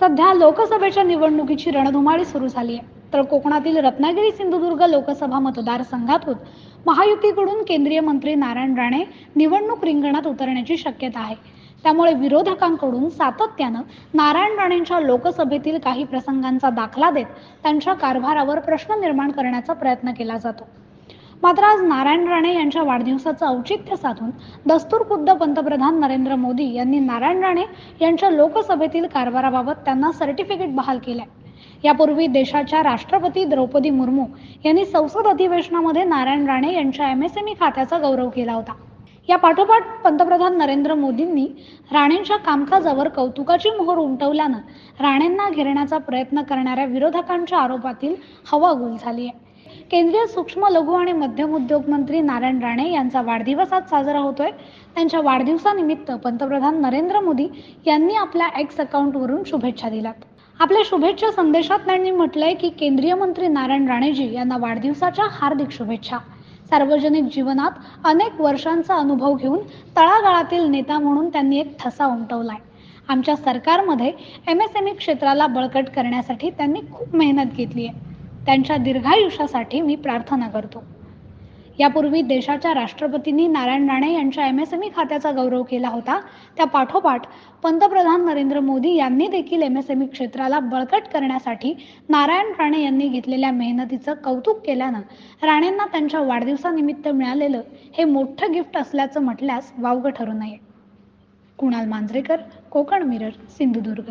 सध्या लोकसभेच्या निवडणुकीची रणधुमाळी सुरू झाली आहे तर कोकणातील रत्नागिरी सिंधुदुर्ग लोकसभा मतदारसंघातून महायुतीकडून केंद्रीय मंत्री नारायण राणे निवडणूक रिंगणात उतरण्याची शक्यता आहे. त्यामुळे विरोधकांकडून सातत्यानं नारायण राणेंच्या लोकसभेतील काही प्रसंगांचा दाखला देत त्यांच्या कारभारावर प्रश्न निर्माण करण्याचा प्रयत्न केला जातो. मात्र आज नारायण राणे यांच्या वाढदिवसाचं औचित्य साधून दस्तूरखुद्द पंतप्रधान नरेंद्र मोदी यांनी नारायण राणे यांच्या लोकसभेतील कारभाराबाबत त्यांना सर्टिफिकेट बहाल केलंय. यापूर्वी देशाच्या राष्ट्रपती द्रौपदी मुर्मू यांनी संसद अधिवेशनामध्ये नारायण राणे यांच्या एम एस एनी खात्याचा गौरव केला होता. या पाठोपाठ पंतप्रधान नरेंद्र मोदींनी राणेंच्या कामकाजावर कौतुकाची मोहर उमटवल्यानं राणेंना घेरण्याचा प्रयत्न करणाऱ्या विरोधकांच्या आरोपातील हवा गुल झाली आहे केंद्रीय सूक्ष्म लघु आणि मध्यम उद्योग मंत्री नारायण राणे यांचा वाढदिवस आज साजरा होतोय. त्यांच्या वाढदिवसानिमित्त पंतप्रधान नरेंद्र मोदी यांनी आपल्या एक्स अकाउंटवरून शुभेच्छा दिल्यात. आपल्या शुभेच्छा संदेशात त्यांनी म्हटलंय की केंद्रीय मंत्री नारायण राणेजी यांना वाढदिवसाच्या हार्दिक शुभेच्छा. सार्वजनिक जीवनात अनेक वर्षांचा अनुभव घेऊन तळागाळातील नेता म्हणून त्यांनी एक ठसा उमटवलाय. आमच्या सरकारमध्ये एम एस एम ई क्षेत्राला बळकट करण्यासाठी त्यांनी खूप मेहनत घेतली आहे त्यांच्या दीर्घायुष्यासाठी मी प्रार्थना करतो. यापूर्वी देशाच्या राष्ट्रपतींनी नारायण राणे यांच्या एम एस एम ई खात्याचा गौरव केला होता. त्या पाठोपाठ पंतप्रधान नरेंद्र मोदी यांनी देखील एम एस एम ई क्षेत्राला बळकट करण्यासाठी नारायण राणे यांनी घेतलेल्या मेहनतीचं कौतुक केल्यानं राणेंना त्यांच्या वाढदिवसानिमित्त मिळालेलं हे मोठं गिफ्ट असल्याचं म्हटल्यास वावगं ठरू नये. कुणाल मांजरेकर कोकण मिरर सिंधुदुर्ग.